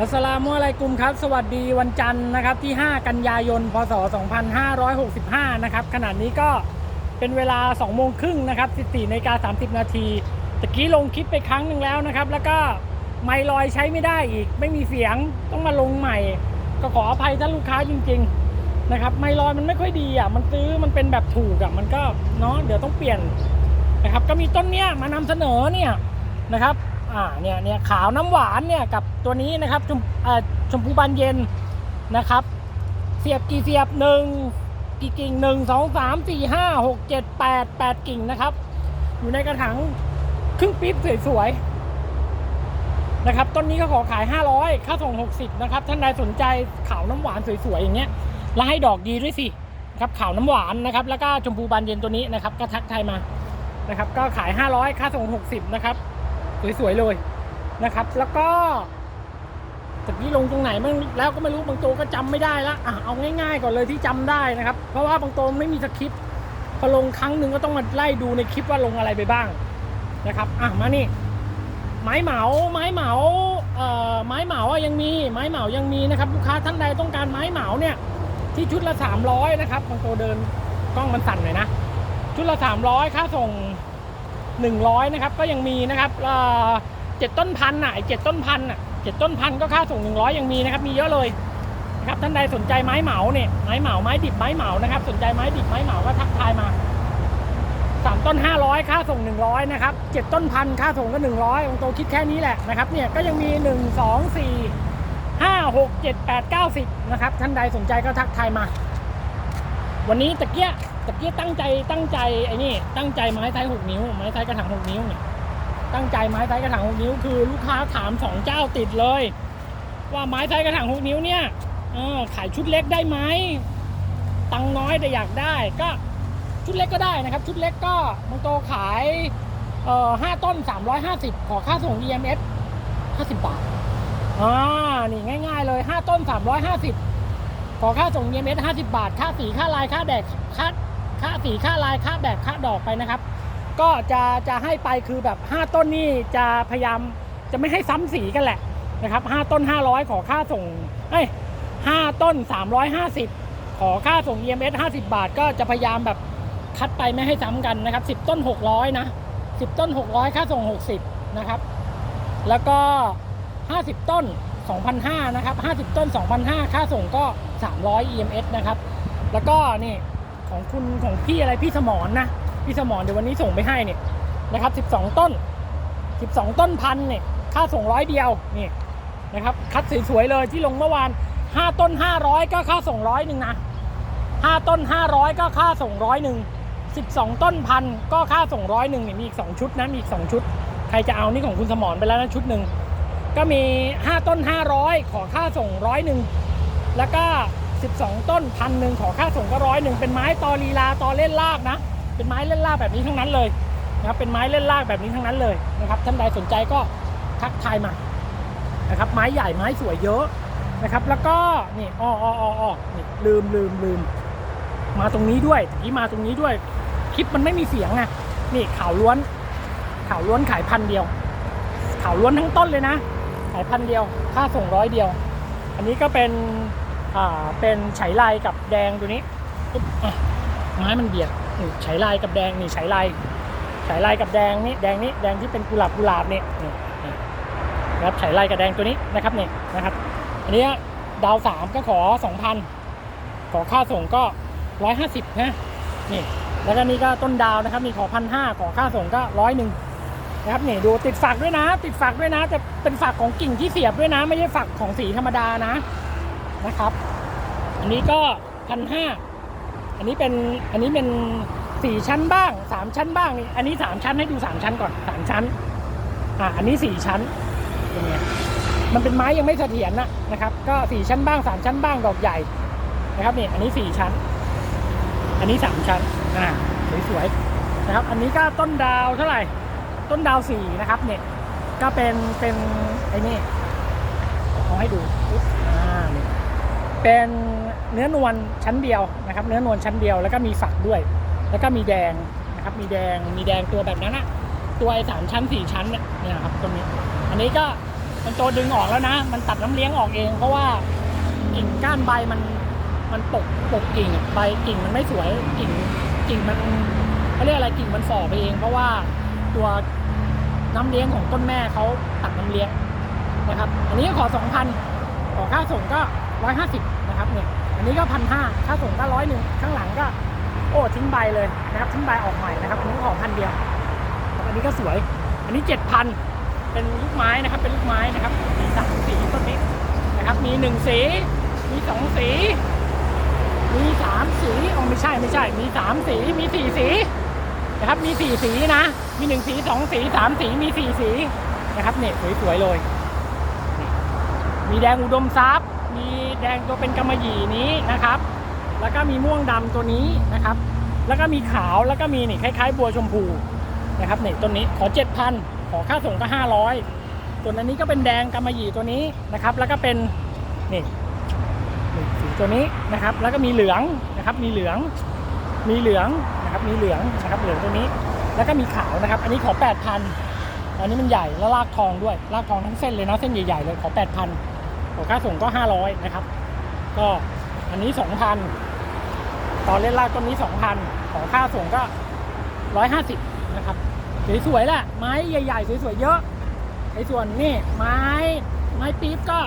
อัสสลามุอะลัยกุมครับ สวัสดีวันจันทร์นะครับที่ 5 กันยายน พศ 2565 นะครับขณะนี้ก็เป็นเวลา 2 โมงครึ่งนะครับ 14นาฬิกา30 นาทีตะกี้ลงคลิปไปครั้งหนึ่งแล้วนะครับ แล้วก็ไมค์ลอยใช้ไม่ได้อีก ไม่มีเสียงต้องมาลงใหม่ ก็ขออภัยท่านลูกค้าจริง ๆ นะครับ ไมค์ลอยมันไม่ค่อยดีอะมันซื้อมันเป็นแบบถูกอะมันก็เนาะเดี๋ยวต้องเปลี่ยนนะครับ ก็มีต้นเนี้ยมานำเสนอเนี่ยนะครับ อ่าเนี่ยเนี่ยขาวน้ำหวานเนี่ยกับตัวนี้นะครับชมอ่าชมพูบานเย็นนะครับ เสียบกี่เสียบหนึ่งกี่กิ่งหนึ่งสองสามสี่ห้าหกเจ็ดแปดแปดกิ่งนะครับ อยู่ในกระถางครึ่งปี๊บสวยๆนะครับต้นนี้ก็ขอขาย500ค่าส่ง60นะครับท่านใดสนใจขาวน้ำหวานสวยๆอย่างเงี้ยแล้วให้ดอกดีด้วยสิครับขาวน้ำหวานนะครับ แล้วก็ชมพูบานเย็นตัวนี้นะครับ ก็ทักทายมานะครับ ก็ขาย500ค่าส่ง60นะครับ สวยๆเลยนะครับ แล้วก็ตะกี้ลงตรงไหนบ้างแล้วก็ไม่รู้บางตัวก็จำไม่ได้ละอะเอาง่าย ๆ ก่อนเลยที่จำได้นะครับ เพราะว่าบางตัวไม่มีสคริปต์พอลงครั้งหนึ่งก็ต้องมาไล่ดูในคลิปว่าลงอะไรไปบ้างนะครับอะมานี่ไม้เหมาไม้เหมาเอ่อไม้เหมาอะยังมีไม้เหมายังมีนะครับลูกค้าท่านใดต้องการไม้เหมาเนี่ยที่ชุดละ300นะครับบางตัวเดินกล้องมันสั่นหน่อยนะชุดละ300ค่าส่ง 100นะครับก็ยังมีนะครับเจ็ดต้นพันน่ะไอ้เจ็ดต้นพันน่ะเจ็ดต้นพันก็ค่าส่ง 100 ยังมีนะครับมีเยอะเลยนะครับท่านใดสนใจไม้เหมาเนี่ยไม้เหมาไม้ดิบไม้เหมานะครับ สนใจไม้ดิบไม้เหมาก็ทักทายมาสามต้น 500 ค่าส่ง 100นะครับเจ็ดต้นพันค่าส่งก็ 100บางตัวคิดแค่นี้แหละนะครับเนี่ยก็ยังมี 1 2 4 5 6 7 8 9 10นะครับท่านใดสนใจก็ทักทายมา วันนี้ตะเกีย ตะกียตั้งใจตั้งใจไอ้นี่ตั้งใจไม้ไซส์หกนิ้วไม้ไซส์กระถางหกนิ้วเนี่ยตั้งใจไม้ไซส์กระถางหกนิ้วคือลูกค้าถามสองเจ้าติดเลย ว่าไม้ไซส์กระถางหกนิ้วเนี่ยเออขายชุดเล็กได้ไหมตังน้อยแต่อยากได้ก็ชุดเล็กก็ได้นะครับ ชุดเล็กก็บางโตขายเอ่อห้าต้นสามร้อยห้าสิบขอค่าส่ง EMS ห้าสิบบาทอ่านี่ง่าย ๆ เลยห้าต้นสามร้อยห้าสิบขอค่าส่งเยเมสห้าสิบาท ค่าสีค่าลายค่าแดกค่า ค่าสีค่าลายค่าแบกค่าดอกไปนะครับ ก็จะจะให้ไปคือแบบ 5 ต้นนี่จะพยายามจะไม่ให้ซ้ำสีกันแหละนะครับ5ต้น 500 ขอค่าส่งเอ้ย5ต้น 350 ขอค่าส่ง EMS 50 บาท ก็จะพยายามแบบคัดไปไม่ให้ซ้ำกันนะครับ 10 ต้น 600 นะ 10 ต้น 600 ค่าส่ง 60 นะครับ แล้วก็ 50 ต้น 2,500 นะครับ 50 ต้น 2,500 ค่าส่งก็ 300 EMS นะครับ แล้วก็นี่ ของคุณของพี่อะไรพี่สมอนนะพี่สมอนเดี๋ยววันนี้ส่งไปให้เนี่ยนะครับ 12 ต้น 12 ต้นพันเนี่ยค่าส่งร้อยเดียวนี่นะครับคัดสวยๆเลยที่ลงเมื่อวาน 5 ต้น 500 ก็ค่าส่งร้อยหนึ่งนะ 5 ต้น 500 ก็ค่าส่งร้อยหนึ่ง12 ต้นพันก็ค่าส่งร้อยหนึ่งเนี่ยมีอีก 2 ชุดนะมีอีก 2 ชุด ใครจะเอานี่ของคุณสมอนไปแล้วนะชุดหนึ่งก็มี 5 ต้น 500 ขอค่าส่งร้อยหนึ่งแล้วก็ 12 ต้นพันหนึ่งขอค่าส่งก็ร้อยหนึ่งเป็นไม้ตอลีลาตอเล่นลากนะ เป็นไม้เล่นลากแบบนี้ทั้งนั้นเลยนะครับเป็นไม้เล่นลากแบบนี้ทั้งนั้นเลยนะครับท่านใดสนใจก็ทักทายมานะครับไม้ใหญ่ไม้สวยเยอะนะครับ แล้วก็นี่อ้ออ้ออ้ออ้อนี่ลืมลืมลืมมาตรงนี้ด้วยตะกี้มาตรงนี้ด้วย คลิปมันไม่มีเสียงไงนี่ข่าวล้วนข่าวล้วนขายพันเดียวข่าวล้วนทั้งต้นเลยนะ ขายพันเดียว ค่าส่งร้อยเดียว อันนี้ก็เป็น เป็นไฉลายกับแดงตัวนี้ไม้มันเบียดนี่ไลายกับแดงนี่ไฉลายไฉลายกับแดงนี่แดงนี่แดงที่เป็นกุหลาบกุหลาบนี่นี่นี่นะครับไฉลายกับแดงตัวนี้นะครับนี่นะครับ อันนี้ดาวสามก็ขอสองพันขอค่าส่งก็ร้อยห้าสิบนะนี่แล้วก็นี่ก็ต้นดาวนะครับมีขอพันห้าขอค่าส่งก็ร้อยหนึ่งนะครับนี่ดูติดฝักด้วยนะ ติดฝักด้วยนะแต่เป็นฝักของกิ่งที่เสียบด้วยนะ ไม่ใช่ฝักของสีธรรมดานะ นะครับ อันนี้ก็พันห้าอันนี้เป็นอันนี้เป็นสี่ชั้นบ้างสามชั้นบ้างนี่อันนี้สามชั้นให้ดูสามชั้นก่อนสามชั้นอะอันนี้สี่ชั้นเป็นไงมันเป็นไม้ยังไม่เสถียรนะนะครับ ก็สี่ชั้นบ้างสามชั้นบ้างดอกใหญ่นะครับนี่อันนี้สี่ชั้น อันนี้สามชั้นอ่าสวยๆนะครับ อันนี้ก็ต้นดาวเท่าไหร่ ต้นดาวสี่นะครับเนี่ยก็เป็นเป็นไอ้นี่เอให้ดู เป็นเนื้อนวลชั้นเดียวนะครับ เนื้อนวลชั้นเดียวแล้วก็มีฝักด้วย แล้วก็มีแดงนะครับ มีแดงมีแดงตัวแบบนั้นนะตัวไอ้สามชั้นสี่ชั้นเนี่ยนี่ยครับตรงนี้ อันนี้ก็มันโตดึงออกแล้วนะ มันตัดน้ำเลี้ยงออกเอง เพราะว่ากิ่งก้านใบมันมันปกปกกิ่งใบกิ่งมันไม่สวยกิ่งกิ่งมันเขาเรียกอะไรกิ่งมันฝ่อไปเอง เพราะว่าตัวน้ำเลี้ยงของต้นแม่เขาตัดน้ำเลี้ยงนะครับ อันนี้ก็ขอสองพันขอค่าส่งก็ ร้อยห้าสิบนะครับเนี่ยอันนี้ก็พันห้าค่าส่งก็ร้อยหนึ่งข้างหลังก็ โอ้ทิ้งใบเลยนะครับทิ้งใบออกใหม่นะครับอันนี้ขอพันเดียวอันนี้ก็สวย อันนี้เจ็ดพันเป็นลูกไม้นะครับ เป็นลูกไม้นะครับมีสามสีต้นนี้นะครับ มีหนึ่งสีมีสองสี มีสามสีอ๋อไม่ใช่ไม่ใช่ มีสามสีมีสี่สีนะครับมีสี่สีนะ มีหนึ่งสีสองสีสามสีมีสี่สีนะครับเนี่ยสวยๆเลย มีแดงอุดมทรัพย์ มีแดงตัวเป็นกำมะหยี่นี้นะครับ แล้วก็มีม่วงดำตัวนี้นะครับ แล้วก็มีขาวแล้วก็มีนี่คล้ายๆ บัวชมพูนะครับนี่ตัวนี้ขอ 7,000 ขอค่าส่งก็ 500ส่วนอันนี้ก็เป็นแดงกำมะหยี่ตัวนี้นะครับ แล้วก็เป็นนี่สีตัวนี้นะครับ แล้วก็มีเหลืองนะครับ มีเหลือง มีเหลืองนะครับ มีเหลืองนะครับ เหลืองตัวนี้ แล้วก็มีขาวนะครับ อันนี้ขอ 8,000อันนี้มันใหญ่แล้วลากทองด้วยลากทองทั้งเส้นเลยนะเส้นใหญ่ๆเลยขอ 8,000 หัวค่าส่งก็ 500 นะครับ ก็อันนี้ 2,000 ตอนเล่นลากต้นนี้ 2,000 ของค่าส่งก็ 150 นะครับ สวยๆแหละไม้ใหญ่ๆ สวยๆ เยอะไอ้ส่วนนี่ไม้ไม้ปี๊บก็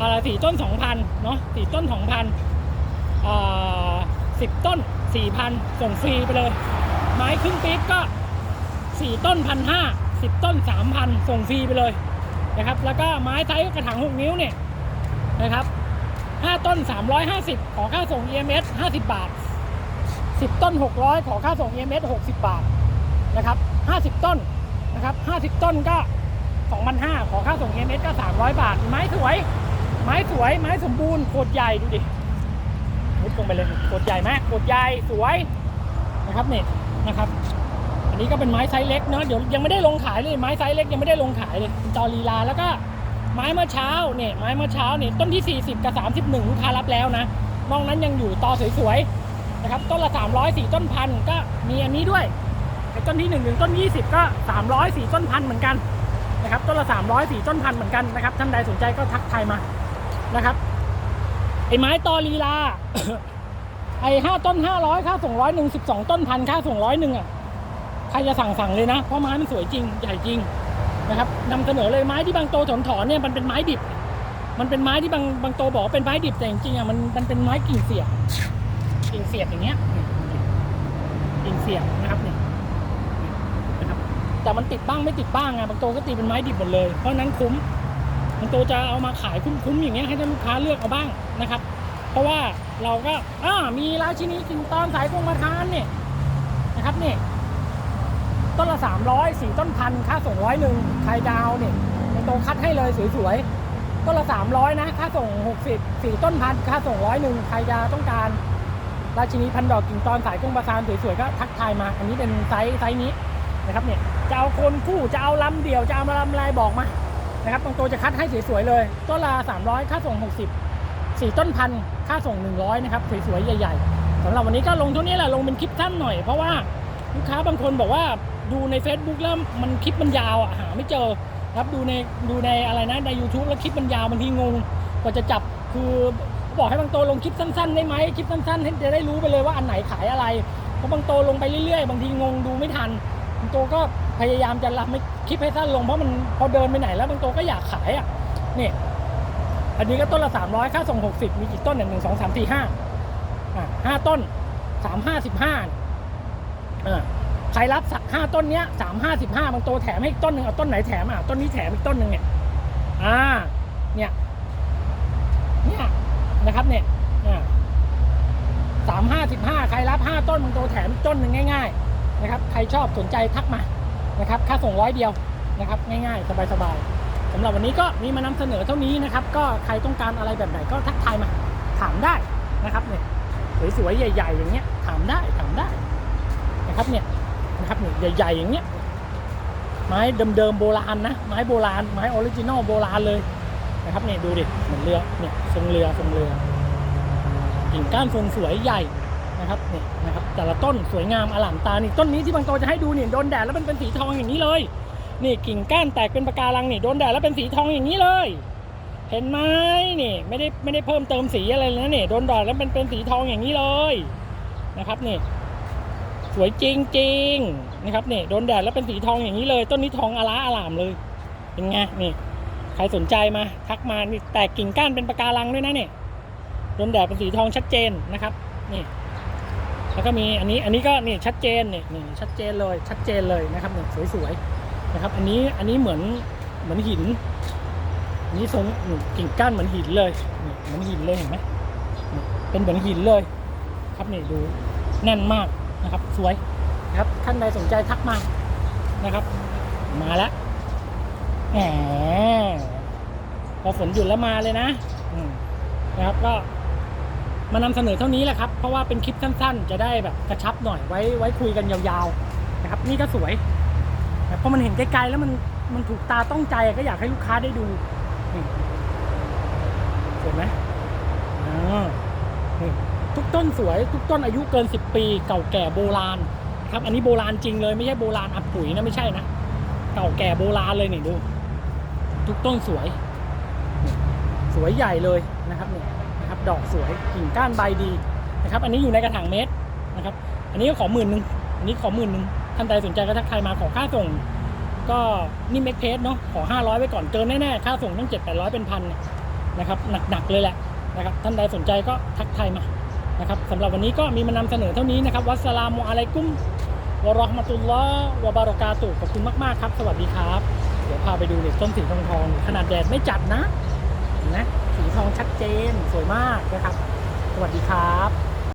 อะไรสี่ต้น 2,000 เนาะสี่ต้น 2,000อ่าสิบต้น 4,000 ส่งฟรีไปเลย ไม้ครึ่งปี๊บก็สี่ต้นพันห้าสิบต้นสามพันส่งฟรีไปเลย นะครับ แล้วก็ไม้ไซส์กระถางหกนิ้วเนี่ยนะครับห้าต้นสามร้อยห้าสิบขอค่าส่ง EMS ห้าสิบบาทสิบต้นหกร้อยขอค่าส่ง EMS หกสิบบาทนะครับ 50 ต้นนะครับ 50 ต้นก็ 2,500 ขอค่าส่ง MS ก็ 300 บาท ไม้สวย ไม้สวย ไม้สมบูรณ์ โคตรใหญ่ดูดิมุดลงไปเลยโคตรใหญ่มากโคตรใหญ่ สวยนะครับเนี่ยนะครับ นี้ก็เป็นไม้ไซส์เล็กเนาะเดี๋ยวยังไม่ได้ลงขายเลยไม้ไซส์เล็กยังไม่ได้ลงขายเลยจอลีลาแล้วก็ไม้เมื่อเช้าเนี่ยไม้เมื่อเช้าเนี่ยต้นที่ 40 กับ 31ลูกค้ารับแล้วนะนอกนั้นยังอยู่ต่อสวยๆนะครับต้นละ 300สี่ต้นพันก็มีอันนี้ด้วยต้นที่1นึ่งถึงต้น 20 ก็ 300สี่ต้นพันเหมือนกันนะครับต้นละ 300สี่ต้นพันเหมือนกันนะครับท่านใดสนใจก็ทักทายมานะครับไอ้ไม้ตอลีลาไอ้ห้าต้นห้าร้อยค่าส่งร้อยหนึ่งสิบสองต้นพันค่าส่งร้อยหนึ่งอะ ใครจะสั่งสั่งเลยนะ เพราะไม้มันสวยจริงใหญ่จริงนะครับนำเสนอเลยไม้ที่บางโตถอนถอนเนี่ยมันเป็นไม้ดิบ มันเป็นไม้ที่บางบางโตบอกว่าเป็นไม้ดิบแต่จริงๆอะมันมันเป็นไม้กิ่งเสียบกิ่งเสียบอย่างเงี้ยกิ่งเสียบนะครับเนี่ยนะครับ แต่มันติดบ้างไม่ติดบ้างอะบางโตก็ตีเป็นไม้ดิบหมดเลยเพราะนั้นคุ้มบางโตจะเอามาขายคุ้มๆอย่างเงี้ยให้ท่านลูกค้าเลือกเอาบ้างนะครับ เพราะว่าเราก็อ่ามีราชินีกินตอนสายกงมาทานเนี่ยนะครับเนี่ย ต้นละสามร้อยสี่ต้นพันค่าส่งร้อยหนึ่งใครดาวเนี่ยบางคัดให้เลยสวยๆต้นละสามร้อยนะ ค่าส่งหกสิบสี่ต้นพันค่าส่งร้อยหนึ่งใครจะต้องการ ราชินีพันดอกกิ่งตอนสายกุ้งประซานสวยๆก็ทักทายมา อันนี้เป็นไซส์ไซส์นี้นะครับเนี่ยจะเอาคนคู่จะเอาลำเดี่ยวจะเอามาลำลายบอกมานะครับบางตัวจะคัดให้สวยๆเลยต้นละ 300 ค่าส่ง 60สี่ต้นพันค่าส่ง 100 นะครับสวยๆใหญ่ๆสำหรับวันนี้ก็ลงเท่านี้แหละลงเป็นคลิปสั้นหน่อยเพราะว่าลูกค้าบางคนบอกว่า ดูใน Facebook แล้วมันคลิปมันยาวอะหาไม่เจอครับดูในดูในอะไรนะใน YouTube แล้วคลิปมันยาวบางทีงงกว่าจะจับคือบอกให้บางโตลงคลิปสั้นๆได้ไหมคลิปสั้นๆให้จะได้รู้ไปเลยว่าอันไหนขายอะไรเพราะบางโตลงไปเรื่อยๆ บางทีงงดูไม่ทันบางโตก็พยายามจะรับไม่คลิปให้สั้นลงเพราะมันพอเดินไปไหนแล้วบางโตก็อยากขายอะนี่อันนี้ก็ต้นละ300ค่าส่ง 60 มีกี่ต้นเนี่ยหนึ่งสองสามสี่ห้าอ่าห้าต้นสามห้าสิบห้าอ่า ใครรับสักห้าต้นเนี้ยสามห้าสิบห้าบางโตแถมให้อีกต้นหนึ่งเอาต้นไหนแถมอะต้นนี้แถมอีกต้นหนึ่งเนี่ยอ่าเนี่ยเนี่ยนะครับเนี่ยสามห้าสิบห้าใครรับห้าต้นมันโตแถมต้นหนึ่งง่าย ๆ นะครับ ใครชอบสนใจทักมานะครับ ค่าส่งร้อยเดียวนะครับ ง่ายๆ สบายๆสำหรับวันนี้ก็มีมานำเสนอเท่านี้นะครับ ก็ใครต้องการอะไรแบบไหนก็ทักทายมาถามได้นะครับเนี่ยสวยๆใหญ่ ๆ อย่างเงี้ยถามได้ถามได้นะครับเนี่ย นะครับใหญ่ๆอย่างเงี้ยไม้เดิมๆโบราณนะไม้โบราณไม้ออริจินอลโบราณเลยนะครับเนี่ยดูดิเหมือนเรือเนี่ยทรงเรือทรงเรือกิ่งก้านทรงสวยใหญ่นะครับเนี่ยนะครับแต่ละต้นสวยงามอลามตานี่ต้นนี้ที่บางโตจะให้ดูเนี่ยโดนแดดแล้วมันเป็นสีทองอย่างนี้เลยนี่กิ่งก้านแตกเป็นปะการังนี่โดนแดดแล้วเป็นสีทองอย่างนี้เลย เห็นไหมนี่ไม่ได้ไม่ได้เพิ่มเติมสีอะไรเลยนะนี่ยโดนแดดแล้วเป็นเป็นสีทองอย่างนี้เลยนะครับนี่ สวยจริงจริงๆนะครับนี่โดนแดดแล้วเป็นสีทองอย่างนี้เลย ต้นนี้ทองอลาอลามเลยเป็นไงนี่ใครสนใจมาทักมานี่แตกกิ่งก้านเป็นปะการังด้วยนะเนี่ยโดนแดดเป็นสีทองชัดเจนนะครับนี่แล้วก็มีอันนี้อันนี้ก็นี่ชัดเจนนี่นี่ชัดเจนเลยชัดเจนเลยนะครับนี่สวยๆนะครับ อันนี้อันนี้เหมือนเหมือนหินอันนี้ทรงกิ่งก้านเหมือนหินเลยนี่เหมือนหินเลยเห็นไหมเป็นเหมือนหินเลย ครับนี่ดูแน่นมาก นะครับสวยนะครับท่านใดสนใจทักมานะครับ มาแล้วแหมพอฝนหยุดแล้วมาเลยนะนะครับก็มานำเสนอเท่านี้แหละครับ เพราะว่าเป็นคลิปสั้นๆ จะได้แบบกระชับหน่อยไว้ไว้คุยกันยาวๆนะครับ นี่ก็สวยแต่พอมันเห็นไกลๆแล้วมันมันถูกตาต้องใจก็อยากให้ลูกค้าได้ดูนี่สวยไหมอ่า ต้นสวยทุกต้นอายุเกิน 10 ปีเก่าแก่โบราณครับอันนี้โบราณจริงเลยไม่ใช่โบราณอับปุ๋ยนะไม่ใช่นะเก่าแก่โบราณเลยนี่ดู ทุกต้นสวย สวยใหญ่เลยนะครับเนี่ยนะครับ ดอกสวยกิ่งก้านใบดีนะครับ อันนี้อยู่ในกระถางเมตรนะครับ อันนี้ก็ขอหมื่นหนึ่งอันนี้ขอหมื่นหนึ่งท่านใดสนใจก็ทักทายมาขอค่าส่ง ก็นี่เมกเพสเนาะขอ 500 ไว้ก่อนเกินแน่ๆค่าส่งตั้ง7 8 0 0 เป็นพันเนี่ยนะครับหนักๆเลยแหละนะครับ ท่านใดสนใจก็ทักทายมา นะครับสำหรับวันนี้ก็มีมานำเสนอเท่านี้นะครับ วัสสลามุอะลัยกุมวะเราะห์มะตุลลอฮ์วะบารอกาตุขอบคุณมาก ๆ ครับ สวัสดีครับ เดี๋ยวพาไปดูเลยต้นสีทองทอง ขนาดแดดไม่จัดนะนะ สีทองชัดเจนสวยมากนะครับ สวัสดีครับ